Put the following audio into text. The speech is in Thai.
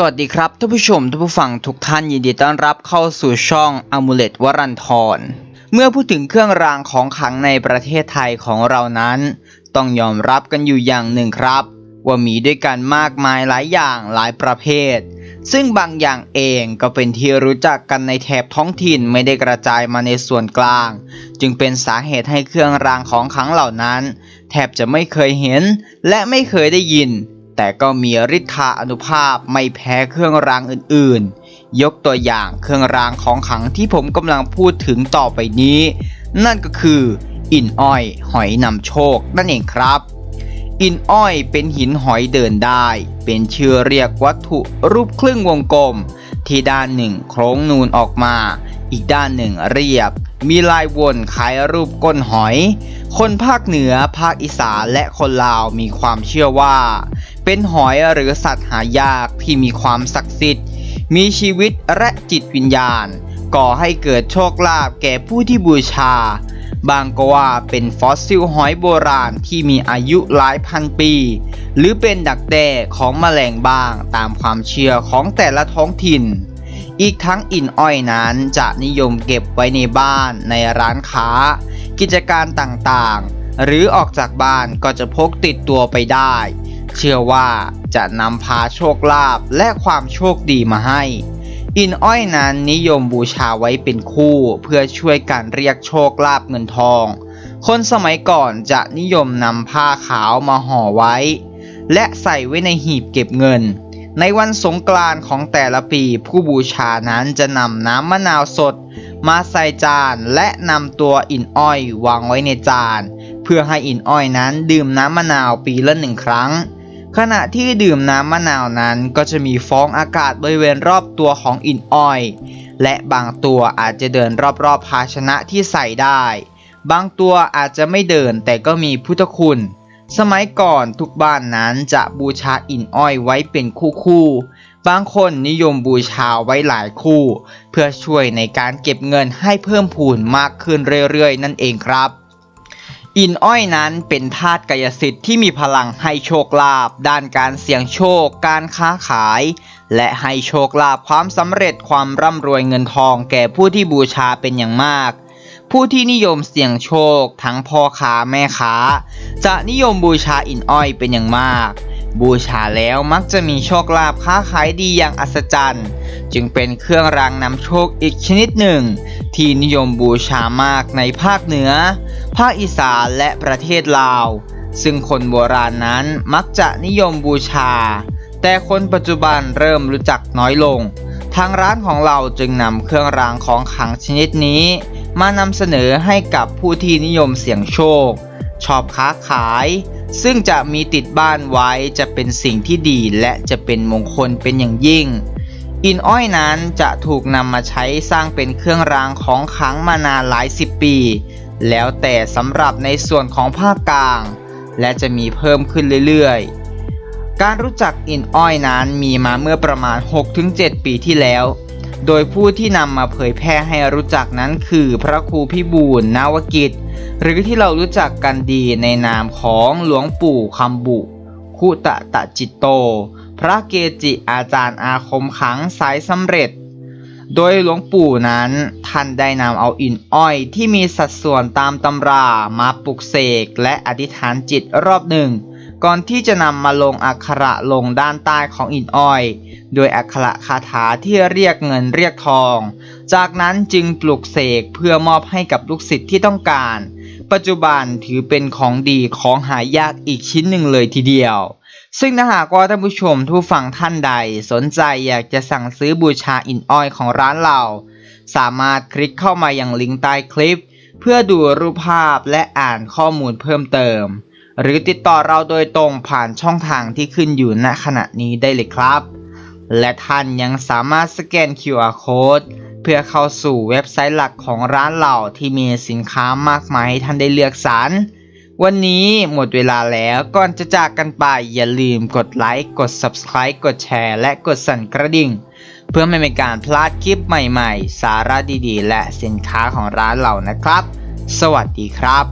สวัสดีครับท่านผู้ชมท่านผู้ฟังทุกท่านยินดีต้อนรับเข้าสู่ช่องอ m u l e t วรันทรเมื่อพูดถึงเครื่องรางของขลังในประเทศไทยของเรานั้น ต้องยอมรับกันอยู่อย่างหนึ่งครับ ว่ามีด้วยกันมากมายหลายอย่างหลายประเภท ซึ่งบางอย่างเองก็เป็นที่รู้จักกันในแถบท้องถิ่นไม่ได้กระจายมาในส่วนกลาง จึงเป็นสาเหตุให้เครื่องรางของขลังเหล่านั้น แทบจะไม่เคยเห็นและไม่เคยได้ยิน แต่ก็มีฤทธาอนุภาพไม่แพ้เครื่องรางอื่นๆ ยกตัวอย่างเครื่องรางของขลังที่ผมกำลังพูดถึงต่อไปนี้ นั่นก็คืออินอ้อยหอยนำโชคนั่นเองครับ อินอ้อยเป็นหินหอยเดินได้ เป็นชื่อเรียกวัตถุรูปครึ่งวงกลม ที่ด้านหนึ่งโค้งนูนออกมา อีกด้านหนึ่งเรียบ มีลายวนคล้ายรูปก้นหอย คนภาคเหนือภาคอีสานและคนลาวมีความเชื่อว่า เป็นหอยหรือสัตว์หายากที่มีความศักดิ์สิทธิ์ มีชีวิตและจิตวิญญาณ ก่อให้เกิดโชคลาภแก่ผู้ที่บูชา บางก็ว่าเป็นฟอสซิลหอยโบราณที่มีอายุหลายพันปี หรือเป็นดักแด้ของแมลงบ้างตามความเชื่อของแต่ละท้องถิ่นอีกทั้งอินอ้อยนั้นจะนิยมเก็บไว้ในบ้านในร้านค้า กิจการต่างๆ หรือออกจากบ้านก็จะพกติดตัวไปได้ เชื่อว่าจะนำพาโชคลาภและความโชคดีมาให้ อินอ้อยนั้นนิยมบูชาไว้เป็นคู่เพื่อช่วยการเรียกโชคลาภเงินทอง คนสมัยก่อนจะนิยมนำผ้าขาวมาห่อไว้ และใส่ไว้ในหีบเก็บเงิน ในวันสงกรานต์ของแต่ละปีผู้บูชานั้นจะนำน้ำมะนาวสด มาใส่จานและนำตัวอินอ้อยวางไว้ในจาน เพื่อให้อินอ้อยนั้นดื่มน้ำมะนาวปีละหนึ่งครั้ง ขณะที่ดื่มน้ำมะนาวนั้นก็จะมีฟองอากาศบริเวณรอบตัวของอินอ้อย และบางตัวอาจจะเดินรอบๆภาชนะที่ใส่ได้ บางตัวอาจจะไม่เดินแต่ก็มีพุทธคุณ สมัยก่อนทุกบ้านนั้นจะบูชาอินอ้อยไว้เป็นคู่ๆบางคนนิยมบูชาไว้หลายคู่ เพื่อช่วยในการเก็บเงินให้เพิ่มพูนมากขึ้นเรื่อยๆ นั่นเองครับ อินอ้อยนั้นเป็นธาตุกายสิทธิ์ที่มีพลังให้โชคลาภด้านการเสี่ยงโชค การค้าขาย และให้โชคลาภความสำเร็จความร่ำรวยเงินทองแก่ผู้ที่บูชาเป็นอย่างมาก ผู้ที่นิยมเสี่ยงโชค ทั้งพ่อค้าแม่ค้า จะนิยมบูชาอินอ้อยเป็นอย่างมาก บูชาแล้วมักจะมีโชคลาภค้าขายดีอย่างอัศจรรย์ จึงเป็นเครื่องรางนำโชคอีกชนิดหนึ่ง ที่นิยมบูชามากในภาคเหนือ ภาคอีสานและประเทศลาว ซึ่งคนโบราณนั้นมักจะนิยมบูชา แต่คนปัจจุบันเริ่มรู้จักน้อยลง ทางร้านของเราจึงนำเครื่องรางของขลังชนิดนี้ มานำเสนอให้กับผู้ที่นิยมเสี่ยงโชค ชอบค้าขาย ซึ่งจะมีติดบ้านไว้จะเป็นสิ่งที่ดีและจะเป็นมงคลเป็นอย่างยิ่ง อินอ้อยนั้นจะถูกนำมาใช้สร้างเป็นเครื่องรางของขลังมานานหลายสิบปี แล้วแต่สำหรับในส่วนของภาคกลาง และจะมีเพิ่มขึ้นเรื่อยๆ การรู้จักอินอ้อยนั้นมีมาเมื่อประมาณ 6-7 ปีที่แล้ว โดยผู้ที่นำมาเผยแพร่ให้รู้จักนั้นคือพระครูพิบูลนาวกิจ หรือที่เรารู้จักกันดีในนามของหลวงปู่คำบุ คุตะตะจิตโต พระเกจิอาจารย์อาคมขังสายสำเร็จ โดยหลวงปู่นั้นท่านได้นำเอาอินอ้อยที่มีสัดส่วนตามตำรามาปลุกเสกและอธิษฐานจิตรอบหนึ่ง ก่อนที่จะนำมาลงอักขระลงด้านใต้ของอินอ้อย โดยอักขระคาถาที่เรียกเงินเรียกทอง จากนั้นจึงปลุกเสกเพื่อมอบให้กับลูกศิษย์ที่ต้องการ ปัจจุบันถือเป็นของดีของหายากอีกชิ้นหนึ่งเลยทีเดียว ซึ่งถ้าหากว่าท่านผู้ชมผู้ฟังท่านใด สนใจอยากจะสั่งซื้อบูชาอินอ้อยของร้านเรา สามารถคลิกเข้ามาอยังลิงก์ใต้คลิป เพื่อดูรูปภาพและอ่านข้อมูลเพิ่มเติม หรือติดต่อเราโดยตรงผ่านช่องทางที่ขึ้นอยู่ณขณะนี้ได้เลยครับ และท่านยังสามารถสแกน QR Code เพื่อเข้าสู่เว็บไซต์หลักของร้านเราที่มีสินค้ามากมายให้ท่านได้เลือกสรรวันนี้หมดเวลาแล้วก่อนจะจากกันไปอย่าลืมกดไลค์กด Subscribe กดแชร์ และกดสั่นกระดิ่ง เพื่อไม่เป็นการพลาดคลิปใหม่ๆ สาระดีๆ และสินค้าของร้านเรานะครับ สวัสดีครับ